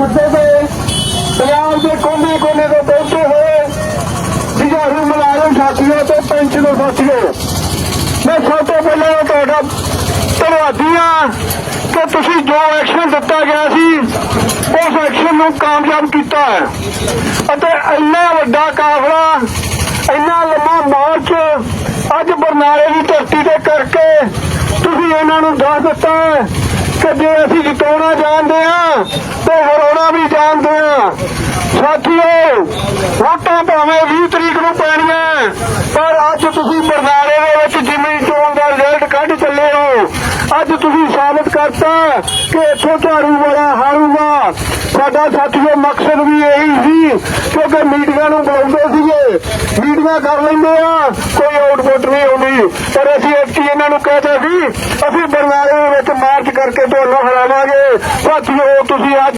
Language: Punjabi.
ਸੱਦੇ ਤੇ ਪੰਜਾਬ ਦੇ ਕੋਨੇ ਕੋਨੇ ਤੋਂ ਪਹੁੰਚੇ ਹੋਏ ਜੁਝਾਰੂ ਮੁਲਾਜ਼ਮ ਸਾਥੀਓ ਤੇ ਪੈਨਸ਼ਨਰ ਸਾਥੀਓ, ਮੈਂ ਸਭ ਤੋਂ ਪਹਿਲਾਂ ਤੁਹਾਡਾ ਧੰਨਵਾਦੀ ਹਾਂ ਕਿ ਤੁਸੀਂ ਜੋ ਐਕਸ਼ਨ ਦਿੱਤਾ ਗਿਆ ਸੀ, ਉਸ ਐਕਸ਼ਨ ਨੂੰ ਕਾਮਯਾਬ ਕੀਤਾ ਹੈ। ਅਤੇ ਇੰਨਾ ਵੱਡਾ ਕਾਫਲਾ, ਇੰਨਾ ਲੰਮਾ ਮਾਰਚ ਅੱਜ ਬਰਨਾਲੇ ਦੀ ਧਰਤੀ ਤੇ ਕਰਕੇ ਤੁਸੀਂ ਇਹਨਾਂ ਨੂੰ ਦੱਸ ਦਿੱਤਾ ਕਿ ਜੇ ਅਸੀਂ ਜਿਤਾਉਣਾ ਜਾਣਦੇ ਹਾਂ, ਤੇ ਜਾਣਦੇ ਹਾਂ ਸਾਥੀਓ, ਵੋਟਾਂ ਭਾਵੇਂ 20 ਤਰੀਕ ਨੂੰ ਪੈਣੀਆਂ, ਪਰ ਅੱਜ ਤੁਸੀਂ ਬਰਨਾਲੇ ਦੇ ਵਿੱਚ ਜਿਮਨੀ ਚੋਣ ਦਾ ਰਿਜ਼ਲਟ ਕੱਢ ਚੱਲੇ ਹੋ। ਅੱਜ ਤੁਸੀਂ ਸਾਬਤ ਕਰਤਾ ਕਿ ਇੱਥੋਂ ਝਾੜੂ ਵਾਲਾ ਹਾਰੂਗਾ। ਸਾਡਾ ਸਾਥੀਓ, ਮਕਸਦ ਵੀ ਇਹੀ ਸੀ, ਕਿਉਂਕਿ ਮੀਟਿੰਗਾਂ ਨੂੰ ਬੁਲਾਉਂਦੇ ਸੀਗੇ। ਮੀਟਿੰਗਾਂ ਕਰ ਲੈਂਦੇ ਆ, ਕੋਈ ਆਊਟਪੁੱਟ ਨਹੀਂ ਆਉਂਦੀ। ਪਰ ਅਸੀਂ ਐਕਟੀ ਇਹਨਾਂ ਨੂੰ ਕਹਿੰਦੇ ਸੀ, ਅਸੀਂ ਬਰਨਾਲੇ ਦੇ ਵਿੱਚ ਮਾਰਚ ਕਰਕੇ ਤੁਹਾਨੂੰ ਹਰਾਵਾਂਗੇ ਸਾਥੀਓ, ਤੁਸੀਂ ਅੱਜ